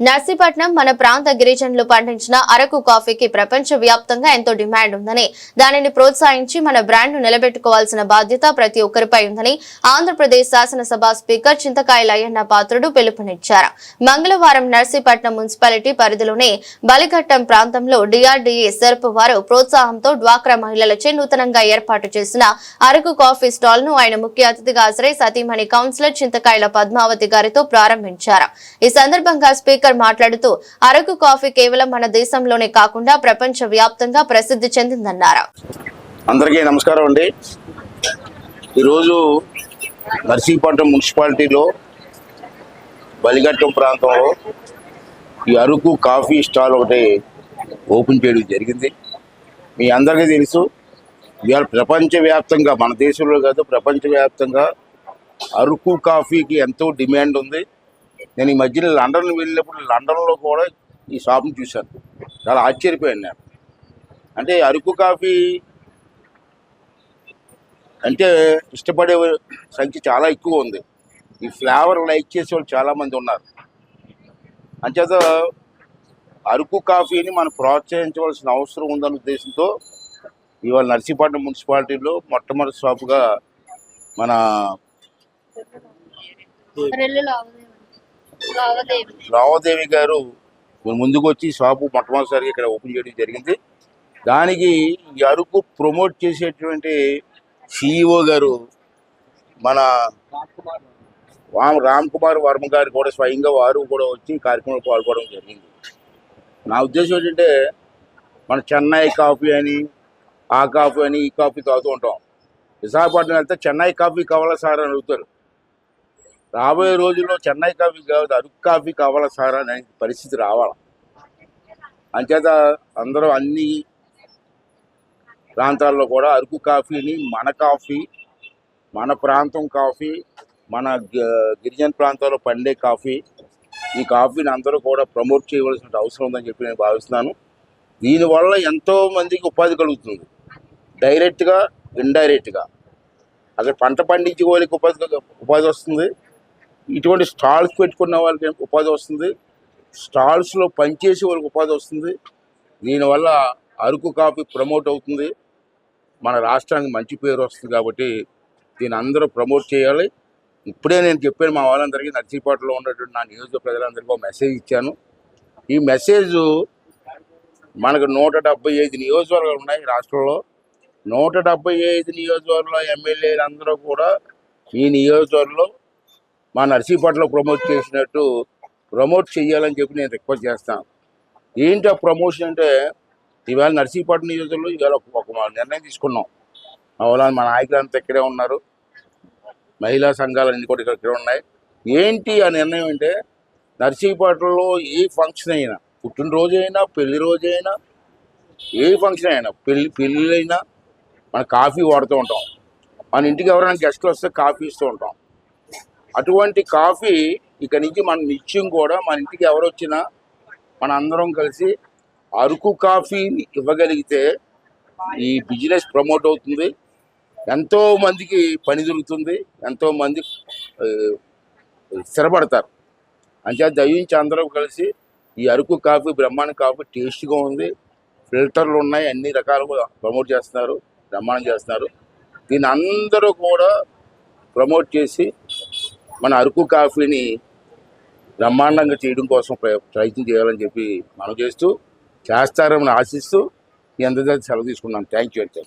నర్సీపట్నం మన ప్రాంత గిరిజనులు పండించిన అరకు కాఫీకి ప్రపంచ వ్యాప్తంగా ఎంతో డిమాండ్ ఉందని దానిని ప్రోత్సహించి మన బ్రాండ్ను నిలబెట్టుకోవాల్సిన బాధ్యత ప్రతి ఒక్కరిపై ఉందని ఆంధ్రప్రదేశ్ శాసనసభ స్పీకర్ చింతకాయల అయ్యన్న పాత్రుడు పిలుపునిచ్చారు. మంగళవారం నర్సీపట్నం మున్సిపాలిటీ పరిధిలోని బలిఘట్టం ప్రాంతంలో డిఆర్డీఏ సెర్ప్ వారు ప్రోత్సాహంతో డ్వాక్రా మహిళలచే నూతనంగా ఏర్పాటు చేసిన అరకు కాఫీ స్టాల్ను ఆయన ముఖ్య అతిథిగా హాజరై సతీమణి కౌన్సిలర్ చింతకాయల పద్మావతి గారితో ప్రారంభించారు. ఈ సందర్భంగా స్పీకర్ మాట్లాడుతూ అరకు కాఫీ కేవలం మన దేశంలోనే కాకుండా ప్రపంచ వ్యాప్తంగా ప్రసిద్ధి చెందిందన్నారు. అందరికీ నమస్కారం అండి. ఈరోజు నర్సీపట్నం మున్సిపాలిటీలో బలిఘట్టం ప్రాంతంలో ఈ అరకు కాఫీ స్టాల్ ఒకటి ఓపెన్ చేయడం జరిగింది. మీ అందరికీ తెలుసు ఇవాళ ప్రపంచవ్యాప్తంగా మన దేశంలో కాదు ప్రపంచవ్యాప్తంగా అరకు కాఫీకి ఎంతో డిమాండ్ ఉంది. నేను ఈ మధ్యన లండన్ వెళ్ళినప్పుడు లండన్లో కూడా ఈ షాప్ని చూశాను. చాలా ఆశ్చర్యపోయాను నేను. అంటే అరకు కాఫీ అంటే ఇష్టపడే సంఖ్య చాలా ఎక్కువ ఉంది. ఈ ఫ్లేవర్ లైక్ చేసే వాళ్ళు చాలామంది ఉన్నారు. అంచేత అరకు కాఫీని మనం ప్రోత్సహించవలసిన అవసరం ఉందన్న ఉద్దేశంతో ఇవాళ నర్సీపట్నం మున్సిపాలిటీలో మొట్టమొదటి షాపుగా మన రావదేవి గారు ముందుకు వచ్చి షాపు మొట్టమొదటిసారి ఇక్కడ ఓపెన్ చేయడం జరిగింది. దానికి ఈ అరకు ప్రమోట్ చేసేటువంటి సిఇఓ గారు మన రామ్ రామ్ కుమార్ వర్మ గారు కూడా స్వయంగా వారు కూడా వచ్చి కార్యక్రమంలో పాల్గొనడం జరిగింది. నా ఉద్దేశం ఏంటంటే మన చెన్నై కాఫీ అని ఆ కాఫీ అని ఈ కాఫీ తాగుతూ ఉంటాం. విశాఖపట్నం వెళ్తే చెన్నై కాఫీ కావాలా సార్ అని అడుగుతారు. రాబోయే రోజుల్లో చెన్నై కాఫీ కాదు అరకు కాఫీ కావాలా సార్ అనే పరిస్థితి రావాలి? అంచేత అందరూ అన్ని ప్రాంతాల్లో కూడా అరకు కాఫీని మన కాఫీ మన ప్రాంతం కాఫీ మన గిరిజన ప్రాంతాల్లో పండే కాఫీ ఈ కాఫీని అందరూ కూడా ప్రమోట్ చేయవలసిన అవసరం ఉందని చెప్పి నేను భావిస్తున్నాను. దీనివల్ల ఎంతో మందికి ఉపాధి కలుగుతుంది. డైరెక్ట్గా ఇండైరెక్ట్గా. అక్కడ పంట పండించే వాళ్ళకి ఉపాధి ఉపాధి వస్తుంది. ఇటువంటి స్టాల్స్ పెట్టుకున్న వాళ్ళకి ఉపాధి వస్తుంది. స్టాల్స్లో పనిచేసే వాళ్ళకి ఉపాధి వస్తుంది. దీనివల్ల అరకు కాఫీ ప్రమోట్ అవుతుంది. మన రాష్ట్రానికి మంచి పేరు వస్తుంది కాబట్టి దీన్ని అందరూ ప్రమోట్ చేయాలి. ఇప్పుడే నేను చెప్పాను మా వాళ్ళందరికీ నర్సీపేటలో ఉన్నటువంటి నా నియోజక ప్రజలందరికీ ఒక మెసేజ్ ఇచ్చాను. ఈ మెసేజ్ మనకు నూట డెబ్బై ఐదు నియోజకవర్గాలు ఉన్నాయి రాష్ట్రంలో. నూట డెబ్బై ఐదు నియోజకవర్గాల ఎమ్మెల్యేలు అందరూ కూడా ఈ నియోజకవర్గంలో మా నర్సీపట్నంలో ప్రమోట్ చేసినట్టు ప్రమోట్ చేయాలని చెప్పి నేను రిక్వెస్ట్ చేస్తాను ఏంటి ఆ ప్రమోషన్ అంటే ఇవాళ నర్సీపట్నం నియోజకవర్గంలో ఇవాళ ఒక నిర్ణయం తీసుకున్నాం. మా నాయకులు అంతా ఇక్కడే ఉన్నారు. మహిళా సంఘాలన్నీ కూడా ఇక్కడ ఇక్కడే ఉన్నాయి. ఏంటి ఆ నిర్ణయం అంటే నర్సీపట్నంలో ఏ ఫంక్షన్ అయినా పుట్టినరోజు అయినా పెళ్ళి రోజు అయినా ఏ ఫంక్షన్ అయినా పెళ్ళి పెళ్ళిళ్ళైనా మనం కాఫీ వాడుతూ ఉంటాం. మన ఇంటికి ఎవరైనా గెస్ట్లు వస్తే కాఫీ ఇస్తూ ఉంటాం. అటువంటి కాఫీ ఇక నుంచి మన నిత్యం కూడా మన ఇంటికి ఎవరు వచ్చినా మన అందరం కలిసి అరకు కాఫీని ఇవ్వగలిగితే ఈ బిజినెస్ ప్రమోట్ అవుతుంది. ఎంతో మందికి పని దొరుకుతుంది. ఎంతో మంది స్థిరపడతారు. అంచేత దయించి అందరూ కలిసి ఈ అరకు కాఫీ బ్రహ్మాండ కాఫీ టేస్ట్గా ఉంది. ఫిల్టర్లు ఉన్నాయి. అన్ని రకాలుగా ప్రమోట్ చేస్తున్నారు. బ్రహ్మాండం చేస్తున్నారు. దీన్ని అందరూ కూడా ప్రమోట్ చేసి మన అరకు కాఫీని బ్రహ్మాండంగా చేయడం కోసం ప్రయత్నం చేయాలని చెప్పి మనం చేస్తూ చేస్తారని ఆశిస్తూ మీ అందరి సెలవు తీసుకున్నాను. థ్యాంక్ యూ అంటే